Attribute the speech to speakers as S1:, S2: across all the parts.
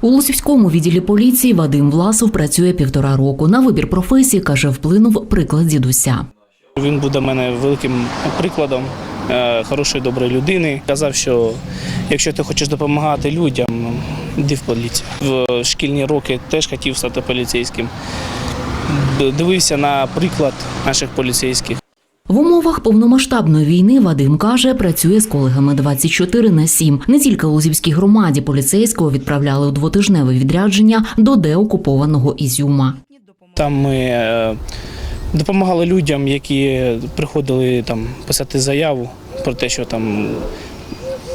S1: У Лосівському відділі поліції Вадим Власов працює півтора року. На вибір професії каже, вплинув приклад дідуся.
S2: Він буде мене великим прикладом е, хорошої доброї людини. Казав, що якщо ти хочеш допомагати людям, йди в поліцію. В шкільні роки теж хотів стати поліцейським. Дивився на приклад наших поліцейських.
S1: В умовах повномасштабної війни Вадим каже, працює з колегами 24 на 7. Не тільки Лузівській громаді поліцейського відправляли у двотижневе відрядження до деокупованого Ізюма.
S2: Там ми е, допомагали людям, які приходили там писати заяву про те, що там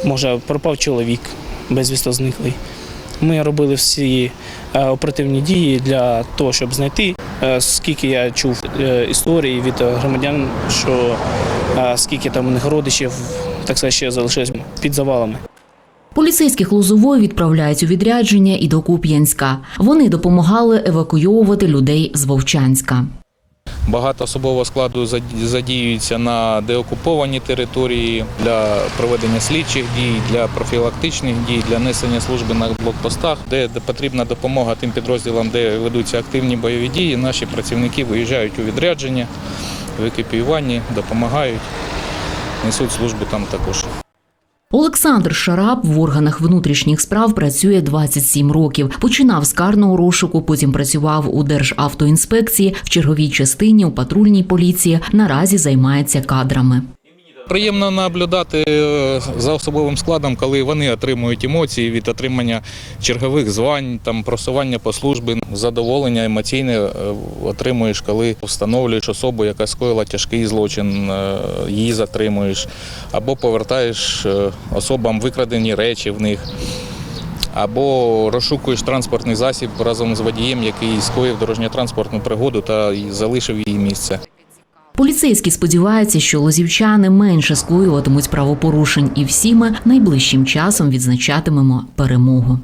S2: може пропав чоловік безвісно зниклий. Ми робили всі е, оперативні дії для того, щоб знайти. Е, Скільки я чув е, історії від громадян, що е, скільки там у них родичів, так сказати, ще залишилось під завалами.
S1: Поліцейських Лозової відправляють у відрядження і до Куп'янська. Вони допомагали евакуйовувати людей з Вовчанська.
S3: Багато особового складу заді- задіюється на деокуповані території для проведення слідчих дій, для профілактичних дій, для несення служби на блокпостах, де потрібна допомога тим підрозділам, де ведуться активні бойові дії. Наші працівники виїжджають у відрядження, в екіпіюванні, допомагають, несуть службу там також.
S1: Олександр Шарап в органах внутрішніх справ працює 27 років. Починав з карного розшуку, потім працював у Державтоінспекції, в черговій частині у патрульній поліції. Наразі займається кадрами.
S3: Приємно наблюдати е, за особовим складом, коли вони отримують емоції від отримання чергових звань, там просування по службі, задоволення емоційне е, отримуєш, коли встановлюєш особу, яка скоїла тяжкий злочин, е, її затримуєш, або повертаєш особам викрадені речі в них. Або розшукуєш транспортний засіб разом з водієм, який скоїв дорожньо-транспортну пригоду та залишив її місце.
S1: Поліцейські сподіваються, що лозівчани менше скоюватимуть правопорушень, і всі ми найближчим часом відзначатимемо перемогу.